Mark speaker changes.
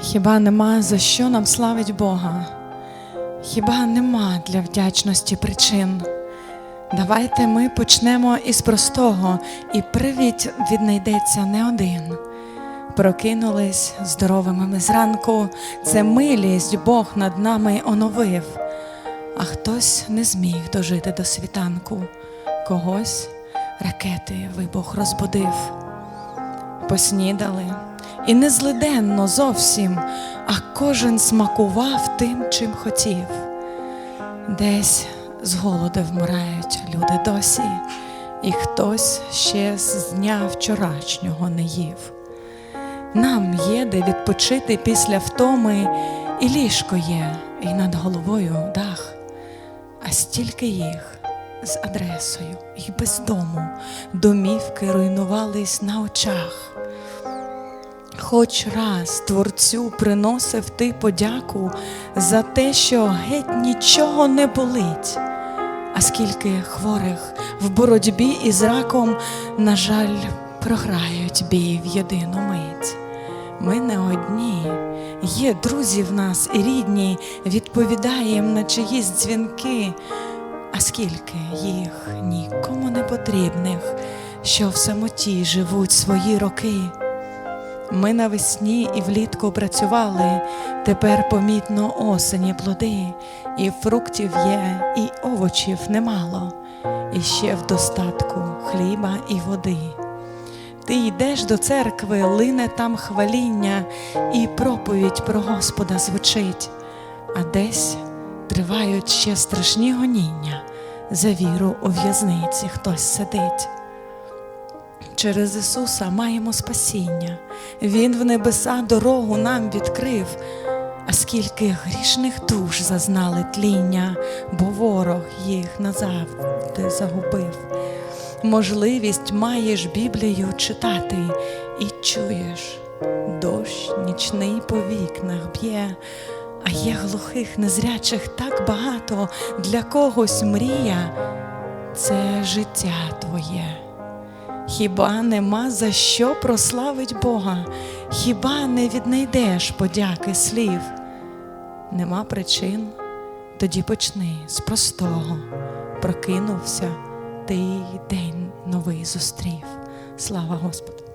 Speaker 1: Хіба нема за що нам славить Бога? Хіба нема для вдячності причин? Давайте ми почнемо із простого, і привідь віднайдеться не один. Прокинулись здоровими ми зранку, це милість Бог над нами оновив, а хтось не зміг дожити до світанку, когось ракети вибух розбудив. Поснідали, і не злиденно зовсім, а кожен смакував тим, чим хотів. Десь з голоду вмирають люди досі, і хтось ще з дня вчорашнього не їв. Нам є де відпочити після втоми, і ліжко є, і над головою дах, а стільки їх з адресою. І без дому. Домівки руйнувались на очах. Хоч раз творцю приносив ти подяку за те, що геть нічого не болить, а скільки хворих в боротьбі із раком, на жаль, програють бій в єдину мить. Ми не одні, є друзі в нас і рідні, відповідаєм на чиїсь дзвінки, а скільки їх нікому не потрібних, що в самоті живуть свої роки. Ми навесні і влітку працювали, тепер помітно осені плоди, і фруктів є, і овочів немало, і ще в достатку хліба і води. Ти йдеш до церкви, лине там хваління, і проповідь про Господа звучить, а десь тривають ще страшні гоніння, за віру у в'язниці хтось сидить. Через Ісуса маємо спасіння, Він в небеса дорогу нам відкрив, а скільки грішних душ зазнали тління, бо ворог їх назавжди загубив. Можливість маєш Біблію читати і чуєш, дощ нічний по вікнах б'є, а є глухих, незрячих так багато, для когось мрія це життя твоє. Хіба нема за що прославить Бога? Хіба не віднайдеш подяки слів? Нема причин, тоді почни з простого. Прокинувся, ти день новий зустрів. Слава Господу!